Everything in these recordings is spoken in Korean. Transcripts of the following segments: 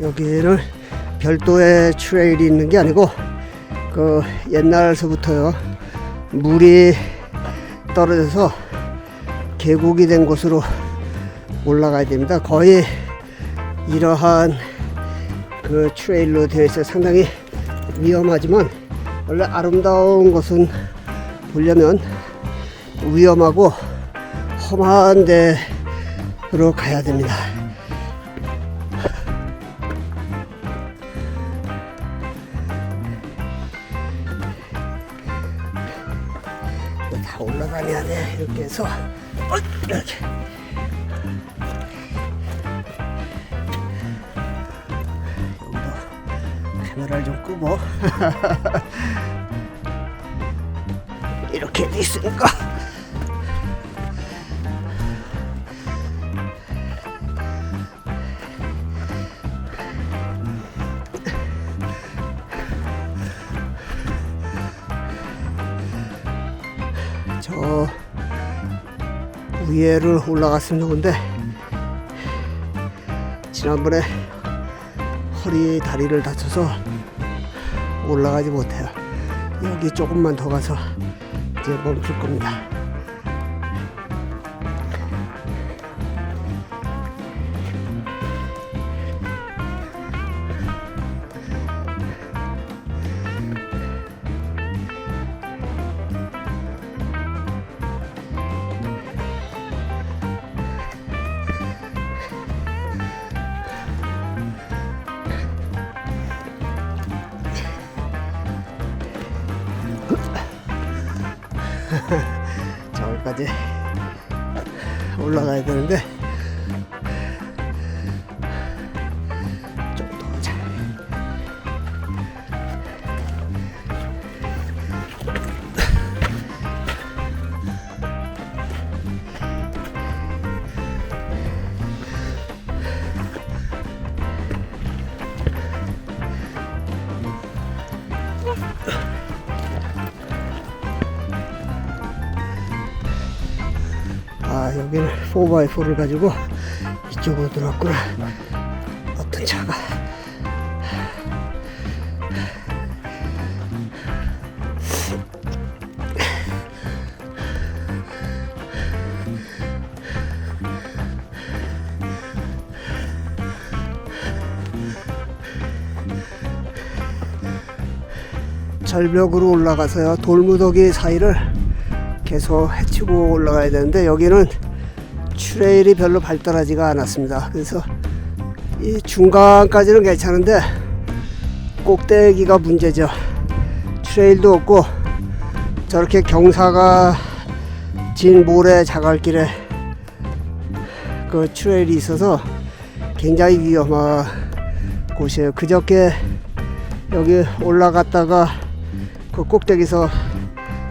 여기는 별도의 트레일이 있는 게 아니고 그 옛날서부터요 물이 떨어져서 계곡이 된 곳으로 올라가야 됩니다. 거의 이러한 그 트레일로 되어 있어 상당히 위험하지만 원래 아름다운 곳은 보려면 위험하고 험한 데로 가야 됩니다. 다 올라다녀야 돼. 이렇게 해서. 어, 이렇게. 여기도 카메라를 좀 끄고. 이렇게 돼 있으니까 위에를 올라갔으면 좋은데 지난번에 허리 다리를 다쳐서 올라가지 못해요. 여기 조금만 더 가서 이제 멈출 겁니다. 저기까지 올라가야 되는데 여기는 4x4를 가지고 이쪽으로 들어왔구나. 어떤 차가. 절벽으로 올라가서요. 돌무더기 사이를 계속 헤치고 올라가야 되는데 여기는 트레일이 별로 발달하지가 않았습니다. 그래서 이 중간까지는 괜찮은데 꼭대기가 문제죠. 트레일도 없고 저렇게 경사가 진 모래 자갈길에 그 트레일이 있어서 굉장히 위험한 곳이에요. 그저께 여기 올라갔다가 그 꼭대기에서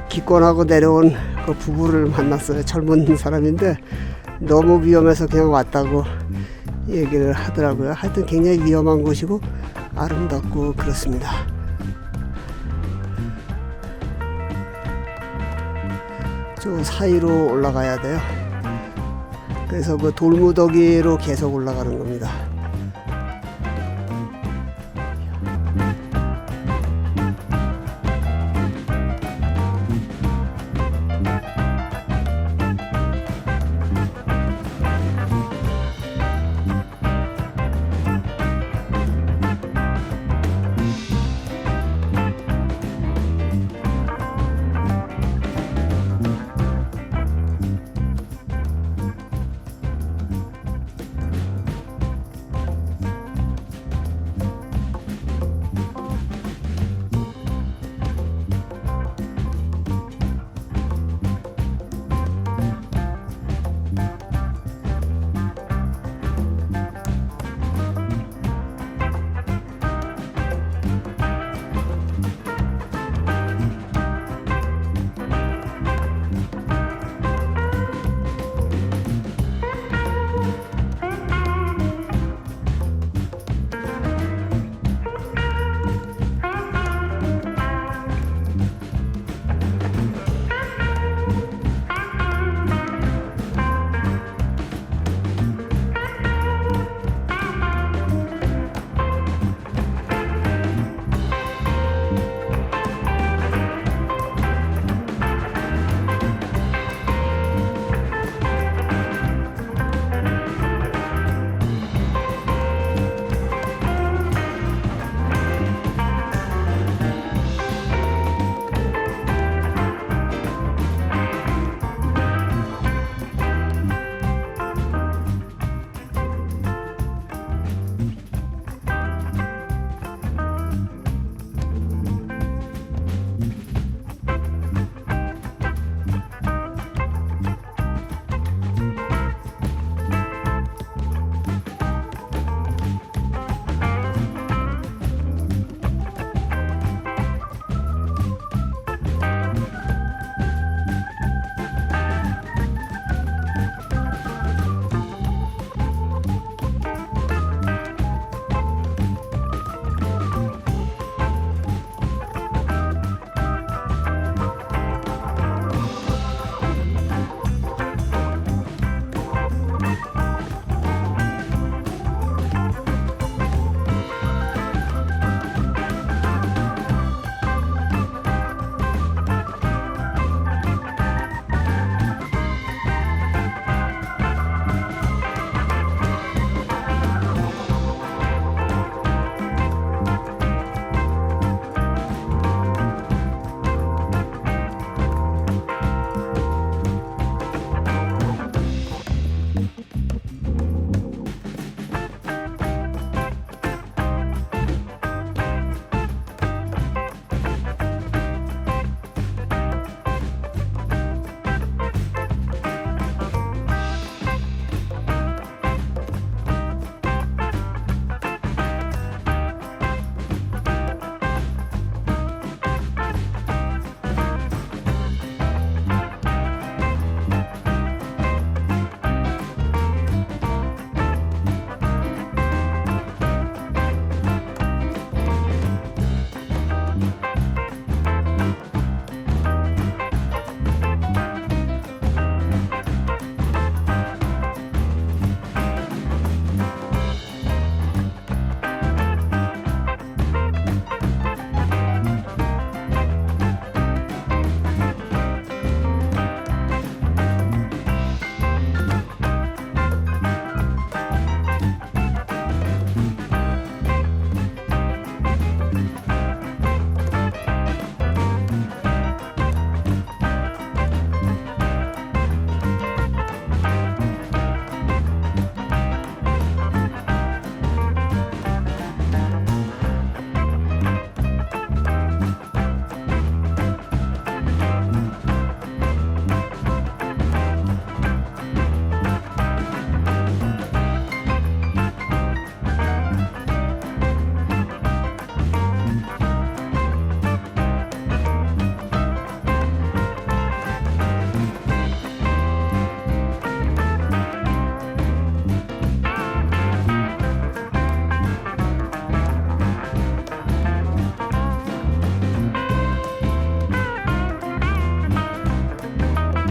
기권하고 내려온 그 부부를 만났어요. 젊은 사람인데 너무 위험해서 그냥 왔다고 얘기를 하더라고요. 하여튼 굉장히 위험한 곳이고 아름답고 그렇습니다. 저 사이로 올라가야 돼요. 그래서 그 돌무더기로 계속 올라가는 겁니다.